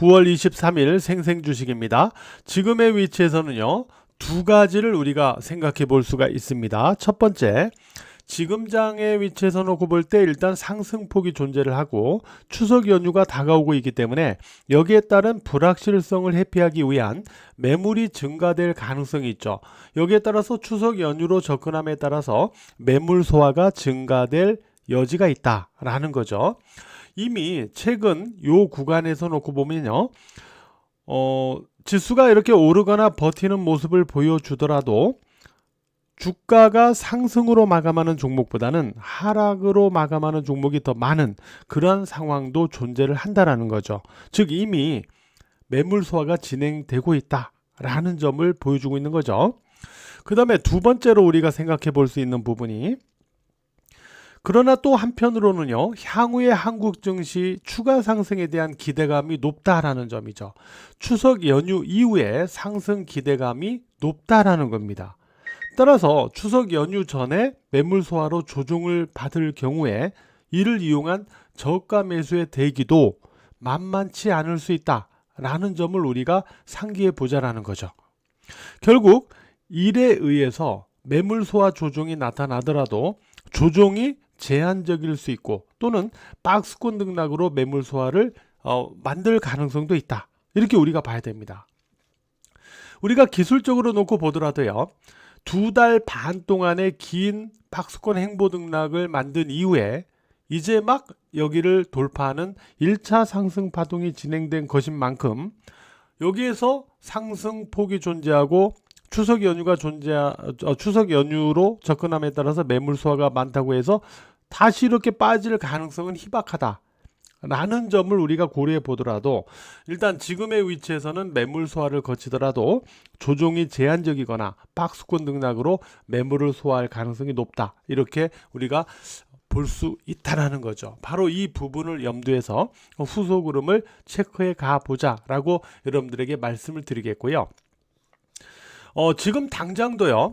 9월 23일 생생 주식입니다. 지금의 위치에서는요. 두 가지를 우리가 생각해 볼 수가 있습니다. 첫 번째, 지금 장의 위치에서 놓고 볼 때 일단 상승폭이 존재를 하고 추석 연휴가 다가오고 있기 때문에 여기에 따른 불확실성을 회피하기 위한 매물이 증가될 가능성이 있죠. 여기에 따라서 추석 연휴로 접근함에 따라서 매물 소화가 증가될 여지가 있다라는 거죠. 이미 최근 요 구간에서 놓고 보면요. 어, 지수가 이렇게 오르거나 버티는 모습을 보여주더라도 주가가 상승으로 마감하는 종목보다는 하락으로 마감하는 종목이 더 많은 그런 상황도 존재를 한다라는 거죠. 즉 이미 매물 소화가 진행되고 있다라는 점을 보여주고 있는 거죠. 그 다음에 두 번째로 우리가 생각해 볼 수 있는 부분이 그러나 또 한편으로는요, 향후의 한국 증시 추가 상승에 대한 기대감이 높다라는 점이죠. 추석 연휴 이후에 상승 기대감이 높다라는 겁니다. 따라서 추석 연휴 전에 매물 소화로 조정을 받을 경우에 이를 이용한 저가 매수의 대기도 만만치 않을 수 있다라는 점을 우리가 상기해 보자라는 거죠. 결국 일에 의해서 매물 소화 조정이 나타나더라도 조정이 제한적일 수 있고 또는 박스권 등락으로 매물 소화를 어, 만들 가능성도 있다. 이렇게 우리가 봐야 됩니다. 우리가 기술적으로 놓고 보더라도요. 두 달 반 동안의 긴 박스권 행보 등락을 만든 이후에 이제 막 여기를 돌파하는 1차 상승 파동이 진행된 것인 만큼 여기에서 상승폭이 존재하고 추석 연휴가 존재 어, 추석 연휴로 접근함에 따라서 매물 소화가 많다고 해서 다시 이렇게 빠질 가능성은 희박하다. 라는 점을 우리가 고려해 보더라도 일단 지금의 위치에서는 매물 소화를 거치더라도 조종이 제한적이거나 박스권 등락으로 매물을 소화할 가능성이 높다. 이렇게 우리가 볼 수 있다라는 거죠. 바로 이 부분을 염두해서 후속 흐름을 체크해 가 보자라고 여러분들에게 말씀을 드리겠고요. 어, 지금 당장도요.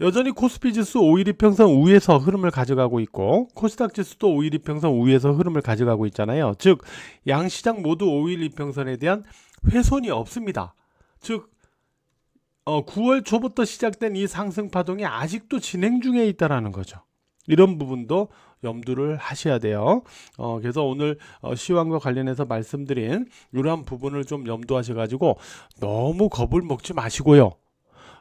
여전히 코스피 지수 5일2평선 우에서 흐름을 가져가고 있고 코스닥 지수도 5일2평선 우에서 흐름을 가져가고 있잖아요. 즉 양시장 모두 5일2평선에 대한 훼손이 없습니다. 즉 어, 9월 초부터 시작된 이 상승 파동이 아직도 진행 중에 있다라는 거죠. 이런 부분도 염두를 하셔야 돼요. 어, 그래서 오늘 어, 시황과 관련해서 말씀드린 이러한 부분을 좀 염두하셔가지고 너무 겁을 먹지 마시고요.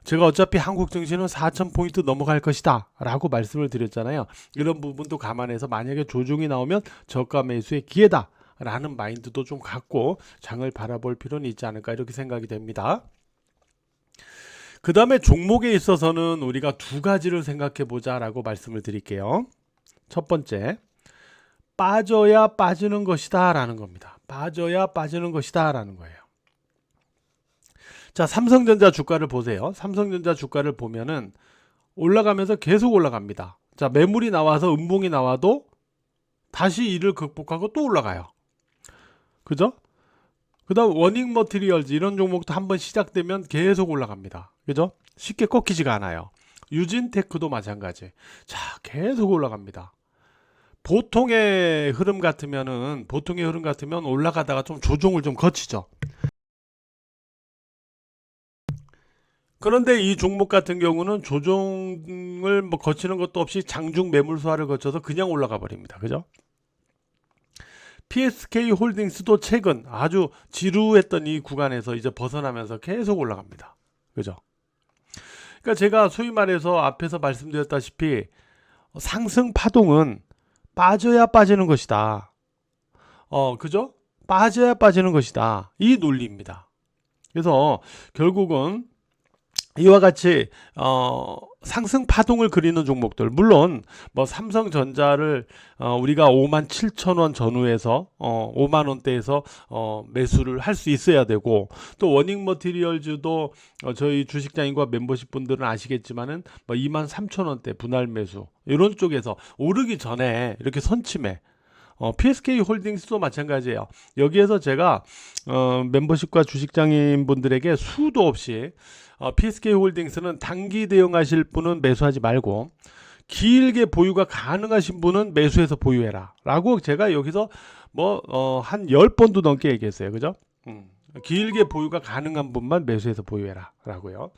제가 어차피 한국 증시는 4,000포인트 넘어갈 것이다 라고 말씀을 드렸잖아요. 이런 부분도 감안해서 만약에 조정이 나오면 저가 매수의 기회다 라는 마인드도 좀 갖고 장을 바라볼 필요는 있지 않을까 이렇게 생각이 됩니다. 그 다음에 종목에 있어서는 우리가 두 가지를 생각해 보자 라고 말씀을 드릴게요. 첫 번째, 빠져야 빠지는 것이다 라는 겁니다. 빠져야 빠지는 것이다 라는 거예요. 자, 삼성전자 주가를 보세요. 삼성전자 주가를 보면은 올라가면서 계속 올라갑니다. 자, 매물이 나와서 음봉이 나와도 다시 이를 극복하고 또 올라가요. 그죠? 그 다음 워닝 머티리얼즈 이런 종목도 한번 시작되면 계속 올라갑니다. 그죠? 쉽게 꺾이지가 않아요. 유진테크도 마찬가지. 자, 계속 올라갑니다. 보통의 흐름 같으면은 보통의 흐름 같으면 올라가다가 좀 조정을 좀 거치죠. 그런데 이 종목 같은 경우는 조정을 뭐 거치는 것도 없이 장중 매물 소화를 거쳐서 그냥 올라가 버립니다. 그죠? PSK 홀딩스도 최근 아주 지루했던 이 구간에서 이제 벗어나면서 계속 올라갑니다. 그죠? 그러니까 제가 소위 말해서 앞에서 말씀드렸다시피 상승 파동은 빠져야 빠지는 것이다. 어, 그죠? 빠져야 빠지는 것이다. 이 논리입니다. 그래서 결국은 이와 같이 어, 상승 파동을 그리는 종목들. 물론 뭐 삼성전자를 어, 우리가 5만 7천 원 전후에서 어, 5만 원대에서 어, 매수를 할 수 있어야 되고 또 워닝 머티리얼즈도 어, 저희 주식장인과 멤버십 분들은 아시겠지만은 뭐 2만 3천 원대 분할 매수. 이런 쪽에서 오르기 전에 이렇게 선침해 어, PSK 홀딩스도 마찬가지예요. 여기에서 제가 어, 멤버십과 주식장인 분들에게 수도 없이 어, PSK 홀딩스는 단기 대응하실 분은 매수하지 말고 길게 보유가 가능하신 분은 매수해서 보유해라. 라고 제가 여기서 뭐, 어, 한 10번도 넘게 얘기했어요. 그죠? 음, 길게 보유가 가능한 분만 매수해서 보유해라 라고요.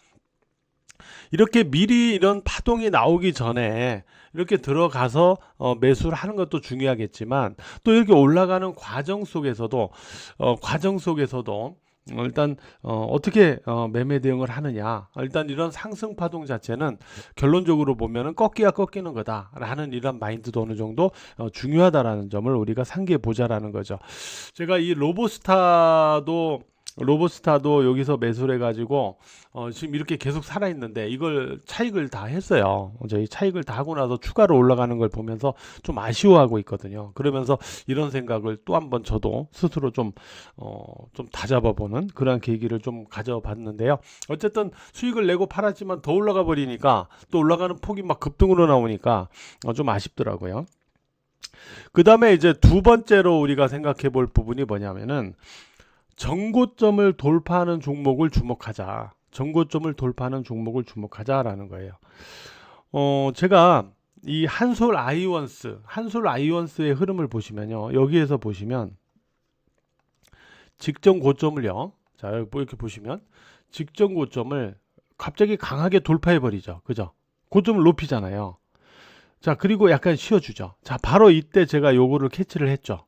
이렇게 미리 이런 파동이 나오기 전에 이렇게 들어가서 어, 매수를 하는 것도 중요하겠지만 또 이렇게 올라가는 과정 속에서도 어, 과정 속에서도 어, 일단 어, 어떻게 어, 매매 대응을 하느냐 일단 이런 상승 파동 자체는 결론적으로 보면은 꺾기가 꺾이는 거다라는 이런 마인드도 어느 정도 어, 중요하다라는 점을 우리가 상기해 보자라는 거죠. 제가 이 로보스타도 로보스타도 여기서 매수를 해가지고 어, 지금 이렇게 계속 살아 있는데 이걸 차익을 다 했어요. 저희 차익을 다 하고 나서 추가로 올라가는 걸 보면서 좀 아쉬워하고 있거든요. 그러면서 이런 생각을 또 한번 저도 스스로 좀 어, 좀 다잡아보는 그런 계기를 좀 가져봤는데요. 어쨌든 수익을 내고 팔았지만 더 올라가 버리니까 또 올라가는 폭이 막 급등으로 나오니까 어, 좀 아쉽더라고요. 그 다음에 이제 두 번째로 우리가 생각해 볼 부분이 뭐냐면은 정고점을 돌파하는 종목을 주목하자. 정고점을 돌파하는 종목을 주목하자라는 거예요. 어, 제가 이 한솔 아이원스, 한솔 아이원스의 흐름을 보시면요. 여기에서 보시면 직전 고점을요. 자, 뭐 이렇게 보시면 직전 고점을 갑자기 강하게 돌파해 버리죠. 그죠? 고점을 높이잖아요. 자, 그리고 약간 쉬어 주죠. 자, 바로 이때 제가 요거를 캐치를 했죠.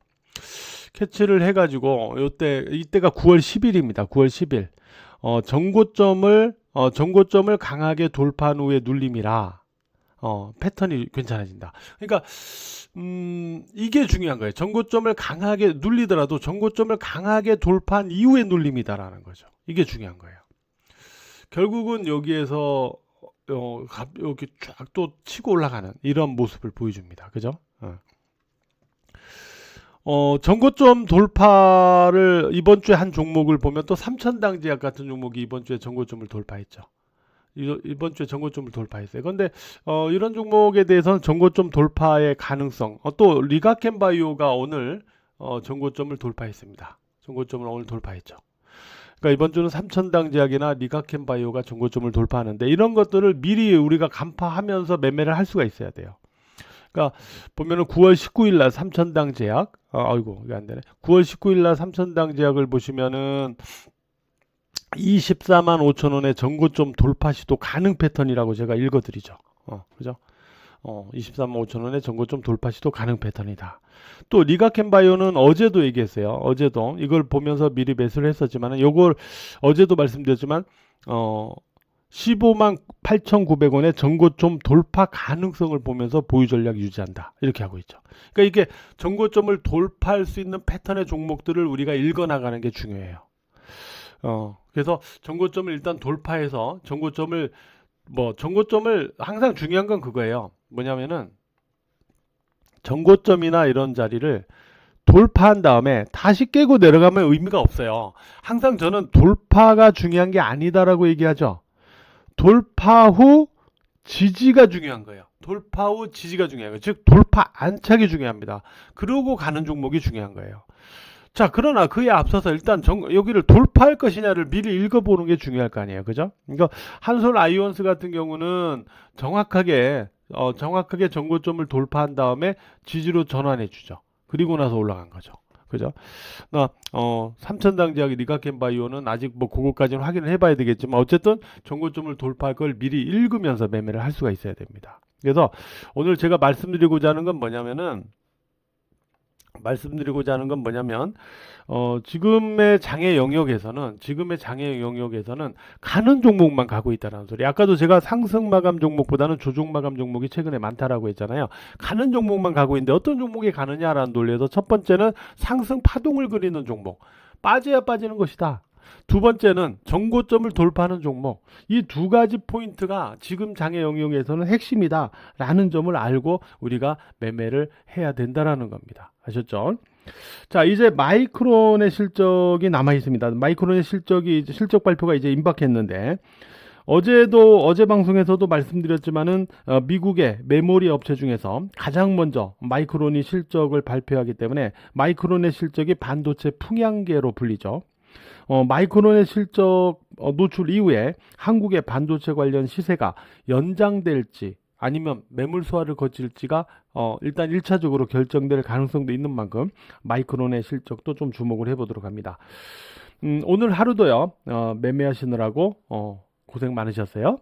캐치를 해가지고 요때 이때가 9월 10일입니다. 9월 10일. 어, 정고점을 어, 정고점을 강하게 돌파한 후에 눌림이라 어, 패턴이 괜찮아진다. 그러니까 음, 이게 중요한 거예요. 정고점을 강하게 눌리더라도 정고점을 강하게 돌파한 이후에 눌림이다라는 거죠. 이게 중요한 거예요. 결국은 여기에서 어, 갑- 이렇게 쫙 또 치고 올라가는 이런 모습을 보여줍니다. 그죠? 어. 어, 전고점 돌파를 이번 주에 한 종목을 보면 또 삼천당 제약 같은 종목이 이번 주에 전고점을 돌파했죠. 이- 이번 주에 전고점을 돌파했어요. 그런데 어, 이런 종목에 대해서는 전고점 돌파의 가능성, 어, 또 리가켄바이오가 오늘 어, 전고점을 돌파했습니다. 전고점을 오늘 돌파했죠. 그러니까 이번 주는 삼천당 제약이나 리가켄바이오가 전고점을 돌파하는데 이런 것들을 미리 우리가 간파하면서 매매를 할 수가 있어야 돼요. 그러니까 보면은 9월 19일 날 삼천당 제약, 아, 아이고 이게 안 되네. 9월 19일 날 삼천당 제약을 보시면은 24만 5천 원의 전고점 돌파 시도 가능 패턴이라고 제가 읽어드리죠. 어, 그죠? 어, 23만 5천 원의 전고점 돌파 시도 가능 패턴이다. 또 리가켄바이오는 어제도 얘기했어요. 어제도 이걸 보면서 미리 매수를 했었지만은 요걸 어제도 말씀드렸지만 어 15만 8,900원의 전고점 돌파 가능성을 보면서 보유 전략 유지한다. 이렇게 하고 있죠. 그러니까 이게 전고점을 돌파할 수 있는 패턴의 종목들을 우리가 읽어 나가는 게 중요해요. 어, 그래서 전고점을 일단 돌파해서 전고점을 뭐 전고점을 항상 중요한 건 그거예요. 뭐냐면은 전고점이나 이런 자리를 돌파한 다음에 다시 깨고 내려가면 의미가 없어요. 항상 저는 돌파가 중요한 게 아니다라고 얘기하죠. 돌파 후 지지가 중요한 거예요. 돌파 후 지지가 중요한 거예요. 즉 돌파 안착이 중요합니다. 그러고 가는 종목이 중요한 거예요. 자, 그러나 그에 앞서서 일단 정, 여기를 돌파할 것이냐를 미리 읽어보는 게 중요할 거 아니에요. 그죠? 그러니까 한솔 아이온스 같은 경우는 정확하게, 어, 정확하게 정고점을 돌파한 다음에 지지로 전환해 주죠. 그리고 나서 올라간 거죠. 그죠? 나, 어, 삼천당 제약 리가켄바이오는 아직 뭐 그거까지는 확인을 해봐야 되겠지만 어쨌든 정고점을 돌파할 걸 미리 읽으면서 매매를 할 수가 있어야 됩니다. 그래서 오늘 제가 말씀드리고자 하는 건 뭐냐면은 말씀드리고자 하는 건 뭐냐면 어, 지금의 장애 영역에서는 지금의 장애 영역에서는 가는 종목만 가고 있다는 소리. 아까도 제가 상승 마감 종목보다는 조종 마감 종목이 최근에 많다라고 했잖아요. 가는 종목만 가고 있는데 어떤 종목이 가느냐라는 논리에서 첫 번째는 상승 파동을 그리는 종목. 빠져야 빠지는 것이다. 두 번째는 정고점을 돌파하는 종목. 이 두 가지 포인트가 지금 장애 영역에서는 핵심이다라는 점을 알고 우리가 매매를 해야 된다라는 겁니다. 아셨죠? 자, 이제 마이크론의 실적이 남아 있습니다. 마이크론의 실적이 실적 발표가 이제 임박했는데 어제도 어제 방송에서도 말씀드렸지만은 어, 미국의 메모리 업체 중에서 가장 먼저 마이크론이 실적을 발표하기 때문에 마이크론의 실적이 반도체 풍향계로 불리죠. 어, 마이크론의 실적 어, 노출 이후에 한국의 반도체 관련 시세가 연장될지 아니면 매물 소화를 거칠지가 어, 일단 1차적으로 결정될 가능성도 있는 만큼 마이크론의 실적도 좀 주목을 해보도록 합니다. 음, 오늘 하루도요, 어, 매매하시느라고 어, 고생 많으셨어요.